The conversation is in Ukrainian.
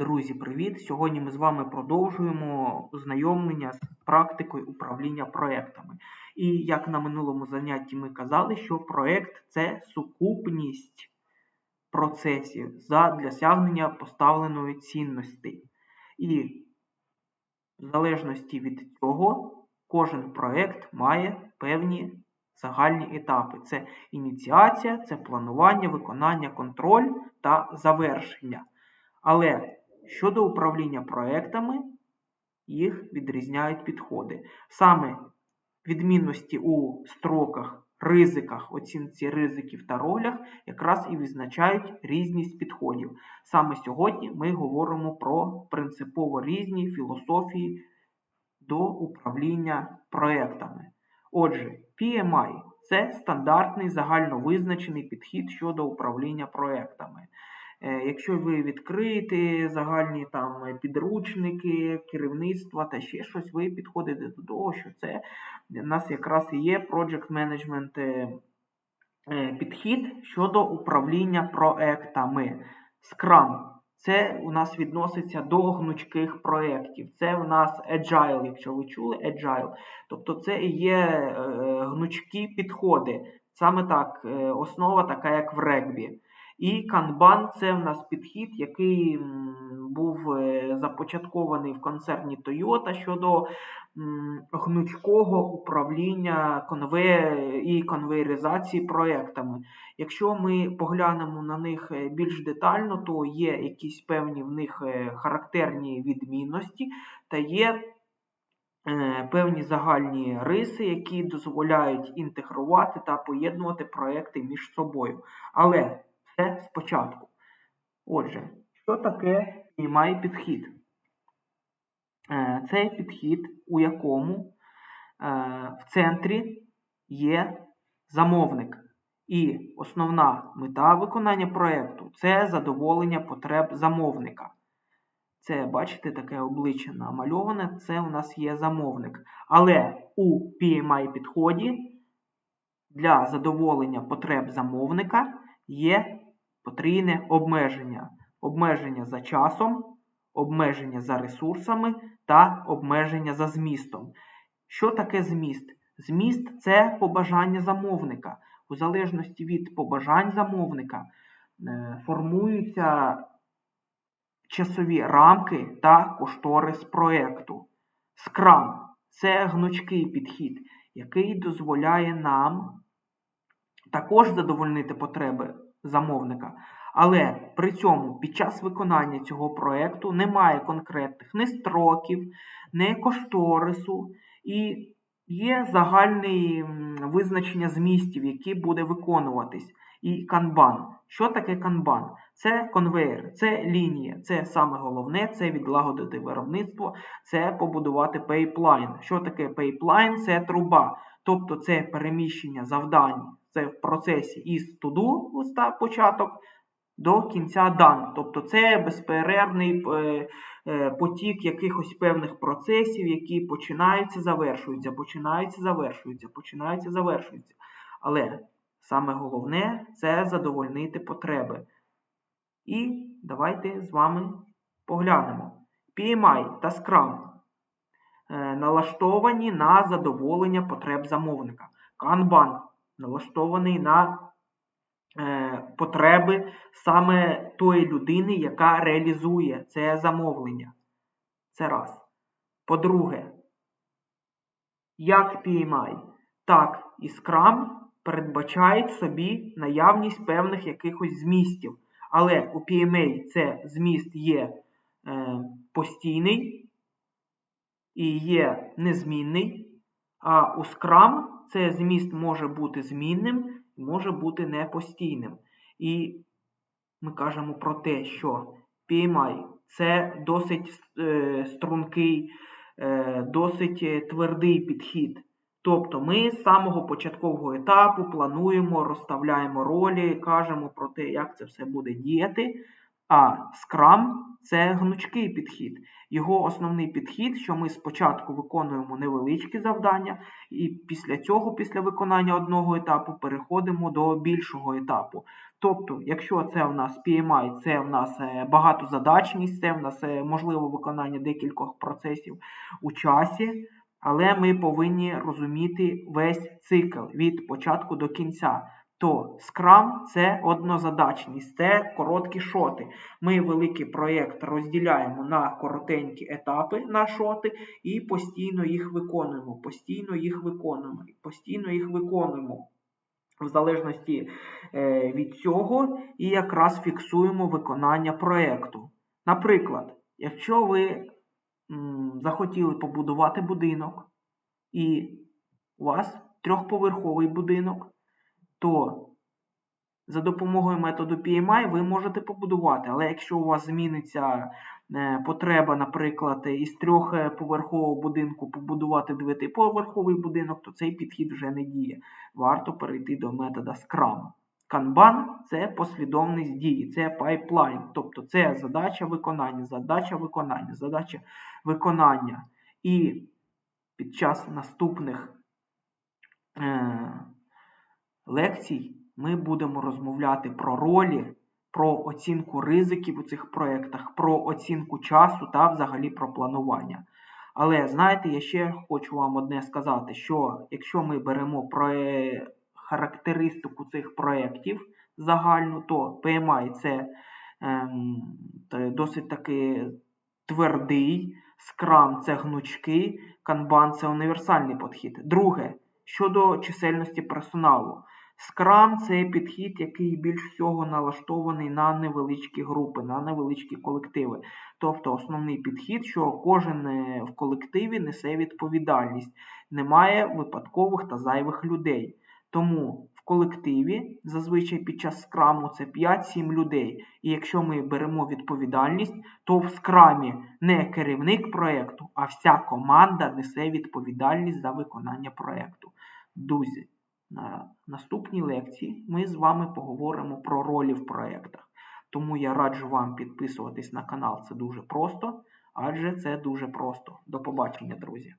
Друзі, привіт! Сьогодні ми з вами продовжуємо ознайомлення з практикою управління проектами. І як на минулому занятті ми казали, що проект це сукупність процесів за досягнення поставленої цінності. І в залежності від цього, кожен проект має певні загальні етапи: це ініціація, це планування, виконання, контроль та завершення. Але щодо управління проектами, їх відрізняють підходи. Саме відмінності у строках, ризиках, оцінці ризиків та ролях якраз і визначають різність підходів. Саме сьогодні ми говоримо про принципово різні філософії до управління проектами. Отже, PMI це стандартний загальновизначений підхід щодо управління проектами. Е, якщо ви відкриєте загальні там підручники, керівництва та ще щось, ви підходите до того, що це у нас якраз і є Project Management е, е, підхід щодо управління проектами. Scrum. Це у нас відноситься до гнучких проєктів. Це у нас Agile, якщо ви чули, Agile. Тобто це і є гнучкі підходи. Саме так, основа така, як в регбі. І канбан це в нас підхід, який був е, започаткований в концерні Toyota щодо гнучкого управління і конвейеризації проектами. Якщо ми поглянемо на них е, більш детально, то є якісь певні в них е, характерні відмінності та є певні загальні риси, які дозволяють інтегрувати та поєднувати проекти між собою. Але це спочатку. Отже, що таке PMI підхід? Е, це підхід, у якому е, в центрі є замовник. І основна мета виконання проєкту це задоволення потреб замовника. Це, бачите, таке обличчя намальоване, це у нас є замовник. Але у PMI підході для задоволення потреб замовника є потрійне обмеження. Обмеження за часом, обмеження за ресурсами та обмеження за змістом. Що таке зміст? Зміст це побажання замовника. У залежності від побажань замовника е, формуються часові рамки та кошторис проєкту. Скрам це гнучкий підхід, який дозволяє нам також задовольнити потреби замовника. Але при цьому під час виконання цього проєкту немає конкретних ні строків, ні кошторису і є загальне визначення змістів, які буде виконуватись. І канбан. Що таке канбан? Це конвейер, це лінія, це саме головне, це відлагодити виробництво, це побудувати пейплайн. Що таке пейплайн? Це труба. Тобто це переміщення завдань це в процесі із туду листа початок до кінця дан. Тобто це безперервний е, е, потік якихось певних процесів, які починаються, завершуються, починаються, завершуються, починаються, завершуються. Але саме головне це задовольнити потреби. І давайте з вами поглянемо. PMI та Scrum е, налаштовані на задоволення потреб замовника. Kanban налаштований на е, потреби саме тої людини, яка реалізує це замовлення. Це раз. По-друге, як PMI, так і Scrum передбачають собі наявність певних якихось змістів. Але у PMA це зміст є е, постійний і є незмінний, а у Scrum це зміст може бути змінним, може бути непостійним. І ми кажемо про те, що PMI це досить е, стрункий, е, досить твердий підхід. Тобто ми з самого початкового етапу плануємо, розставляємо ролі, кажемо про те, як це все буде діяти. А Scrum – це гнучкий підхід. Його основний підхід, що ми спочатку виконуємо невеличкі завдання, і після цього, після виконання одного етапу, переходимо до більшого етапу. Тобто, якщо це в нас PMI, це в нас е, багатозадачність, це в нас е, можливо виконання декількох процесів у часі, але ми повинні розуміти весь цикл від початку до кінця. То Scrum – це однозадачність, це короткі шоти. Ми великий проєкт розділяємо на коротенькі етапи на шоти і постійно їх виконуємо, постійно їх виконуємо, постійно їх виконуємо. В залежності е, від цього і якраз фіксуємо виконання проєкту. Наприклад, якщо ви захотіли побудувати будинок, і у вас трьохповерховий будинок, то за допомогою методу PMI ви можете побудувати. Але якщо у вас зміниться е, потреба, наприклад, із трьохповерхового будинку побудувати дев'ятиповерховий будинок, то цей підхід вже не діє. Варто перейти до метода Scrum. Kanban – це послідовність дії, це пайплайн, тобто це задача виконання, задача виконання, задача виконання. І під час наступних е, лекцій ми будемо розмовляти про ролі, про оцінку ризиків у цих проєктах, про оцінку часу та взагалі про планування. Але знаєте, я ще хочу вам одне сказати, що якщо ми беремо про характеристику цих проєктів загальну, то PMI це ем, досить таки твердий, Scrum – це гнучкий, Kanban – це універсальний підхід. Друге, щодо чисельності персоналу. Scrum – це підхід, який більш всього налаштований на невеличкі групи, на невеличкі колективи. Тобто основний підхід, що кожен е, в колективі несе відповідальність, немає випадкових та зайвих людей. Тому в колективі зазвичай під час скраму це 5-7 людей. І якщо ми беремо відповідальність, то в скрамі не керівник проєкту, а вся команда несе відповідальність за виконання проєкту. Друзі, на наступній лекції ми з вами поговоримо про ролі в проєктах. Тому я раджу вам підписуватись на канал, це дуже просто, адже це дуже просто. До побачення, друзі!